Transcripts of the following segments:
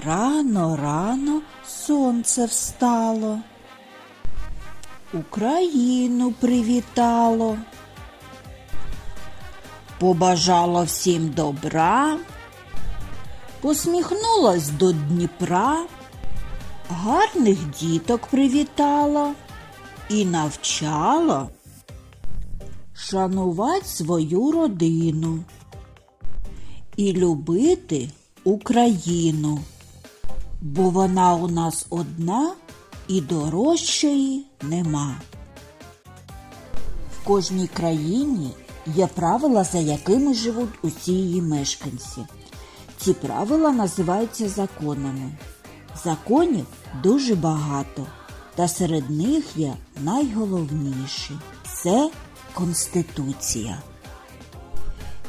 Рано, рано сонце встало. Україну привітало. Побажало всім добра, посміхнулась до Дніпра, гарних діток привітала і навчала шанувати свою родину і любити Україну, бо вона у нас одна і дорожчої нема. В кожній країні є правила, за якими живуть усі її мешканці. Ці правила називаються законами. Законів дуже багато, та серед них є найголовніші це Конституція.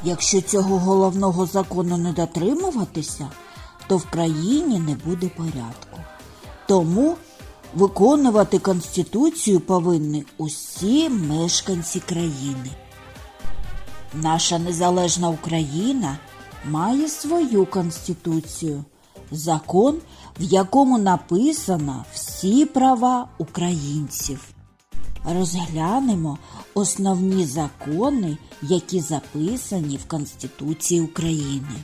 Якщо цього головного закону не дотримуватися, то в країні не буде порядку. Тому виконувати Конституцію повинні усі мешканці країни. Наша незалежна Україна має свою конституцію, закон, в якому написано всі права українців. Розглянемо основні закони, які записані в Конституції України.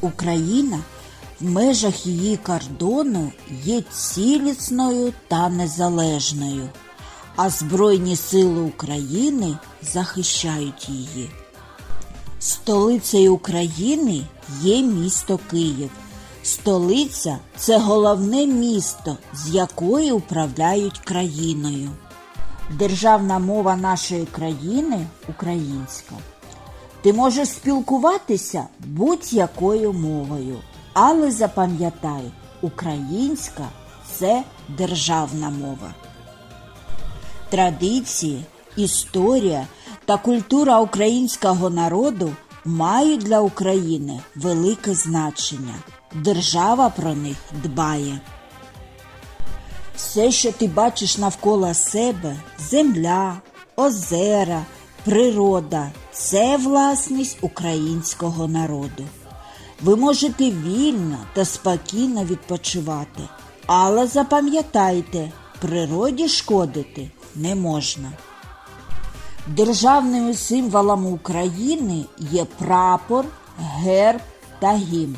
Україна в межах її кордону є цілісною та незалежною, а Збройні сили України захищають її. Столицею України є місто Київ. Столиця це головне місто, з якої управляють країною. Державна мова нашої країни українська. Ти можеш спілкуватися будь-якою мовою, але запам'ятай, українська це державна мова. Традиції, історія та культура українського народу мають для України велике значення. Держава про них дбає. Все, що ти бачиш навколо себе земля, озера, природа це власність українського народу. Ви можете вільно та спокійно відпочивати, але запам'ятайте, природі шкодити не можна. Державними символами України є прапор, герб та гімн.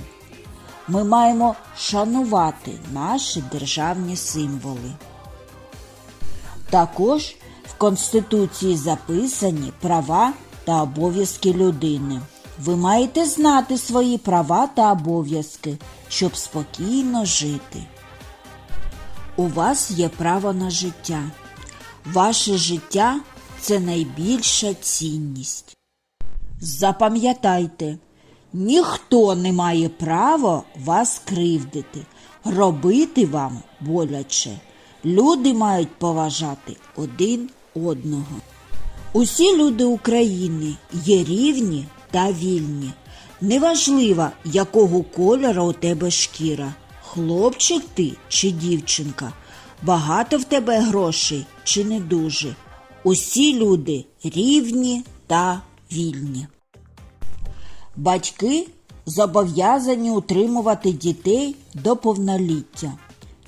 Ми маємо шанувати наші державні символи. Також Конституції записані права та обов'язки людини. Ви маєте знати свої права та обов'язки, щоб спокійно жити. У вас є право на життя. Ваше життя це найбільша цінність. Запам'ятайте, ніхто не має права вас кривдити, робити вам боляче. Люди мають поважати один одного. Усі люди України є рівні та вільні. Неважливо, якого кольору у тебе шкіра, хлопчик ти чи дівчинка, багато в тебе грошей чи не дуже. Усі люди рівні та вільні. Батьки зобов'язані утримувати дітей до повноліття,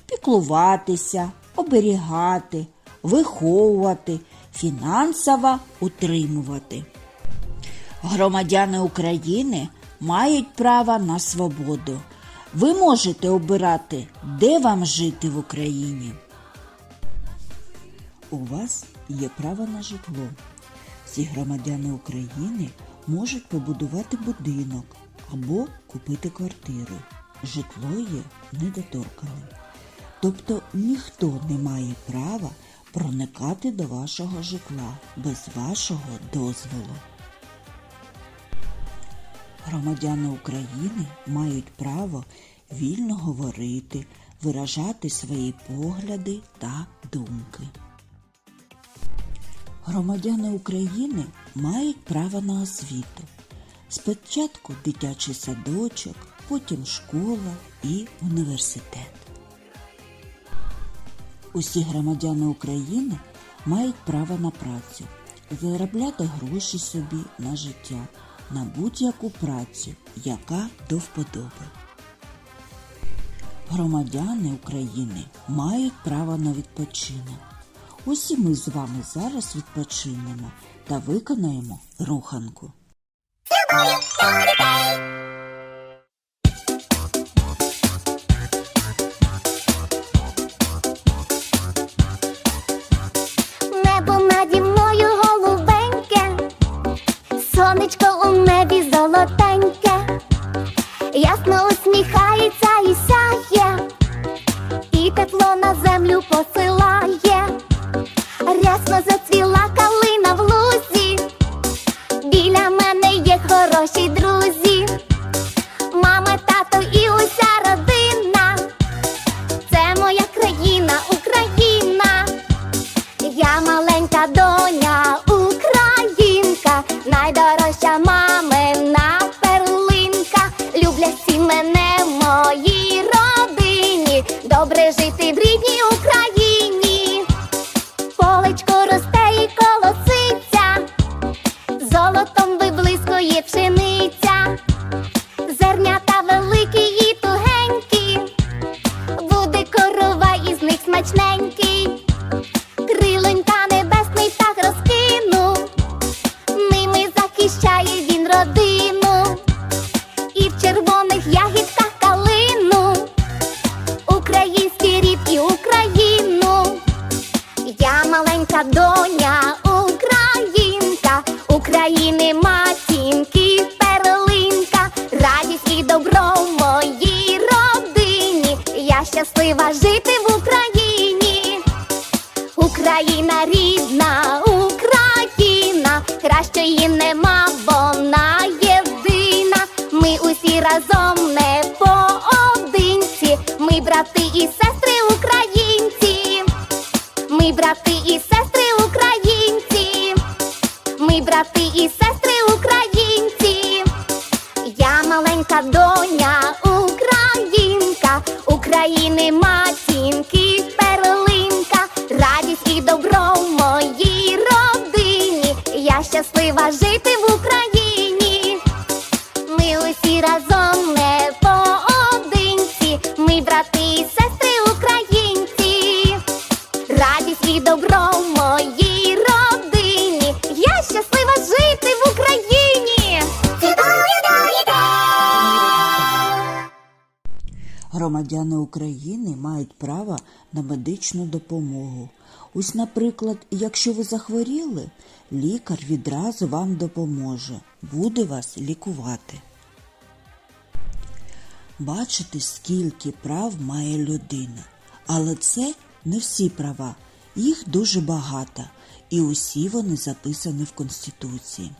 піклуватися, оберігати, виховувати, фінансово утримувати. Громадяни України мають право на свободу. Ви можете обирати, де вам жити в Україні. У вас є право на житло. Всі громадяни України можуть побудувати будинок або купити квартиру. Житло є недоторканим. Тобто ніхто не має права проникати до вашого житла без вашого дозволу. Громадяни України мають право вільно говорити, виражати свої погляди та думки. Громадяни України мають право на освіту. Спочатку дитячий садочок, потім школа і університет. Усі громадяни України мають право на працю, заробляти гроші собі на життя, на будь-яку працю, яка до вподоби. Громадяни України мають право на відпочинок. Усі ми з вами зараз відпочинемо та виконаємо руханку. Моїй родині. Добре жити в матінки, перлинка, радість і добро в моїй родині. Я щаслива жити в Україні. Україна рідна, Україна, кращої нема, вона єдина. Ми усі разом не поодинці. Ми брати і сестри українці. Ми брати і сестри українці. Ми брати і сестри українці. Я маленька доня, українка, України матінки, перлинка, радість і добро в моїй родині. Я щаслива жити в Україні. Громадяни України мають право на медичну допомогу. Ось, наприклад, якщо ви захворіли, лікар відразу вам допоможе, буде вас лікувати. Бачите, скільки прав має людина. Але це не всі права, їх дуже багато, і усі вони записані в Конституції.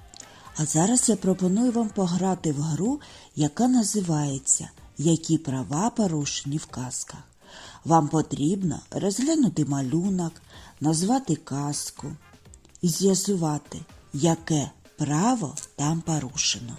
А зараз я пропоную вам пограти в гру, яка називається Які права порушені в казках. Вам потрібно розглянути малюнок, назвати казку і з'ясувати, яке право там порушено.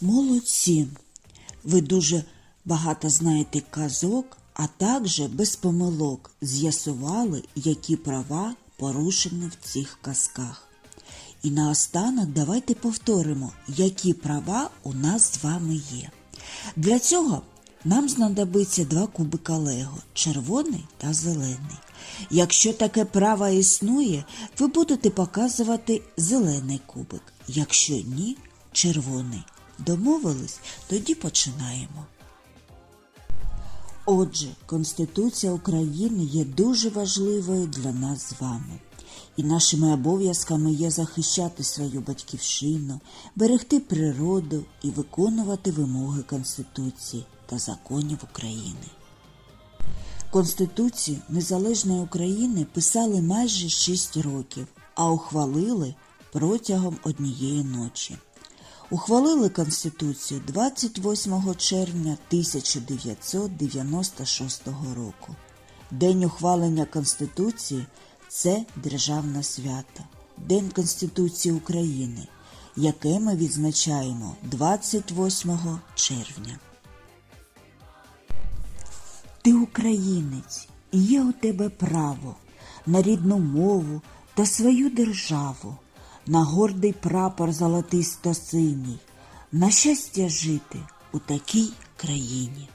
Молодці! Ви дуже багато знаєте казок, а також без помилок з'ясували, які права порушені в цих казках. І наостанок давайте повторимо, які права у нас з вами є. Для цього нам знадобиться два кубика Лего червоний та зелений. Якщо таке право існує, ви будете показувати зелений кубик. Якщо ні, червоний. Домовились? Тоді починаємо. Отже, Конституція України є дуже важливою для нас з вами. І нашими обов'язками є захищати свою батьківщину, берегти природу і виконувати вимоги Конституції та законів України. Конституцію Незалежної України писали майже 6 років, а ухвалили протягом однієї ночі. Ухвалили Конституцію 28 червня 1996 року. День ухвалення Конституції це державне свято, День Конституції України, яке ми відзначаємо 28 червня. Ти українець, і є у тебе право на рідну мову та свою державу, на гордий прапор золотисто-синій, на щастя жити у такій країні.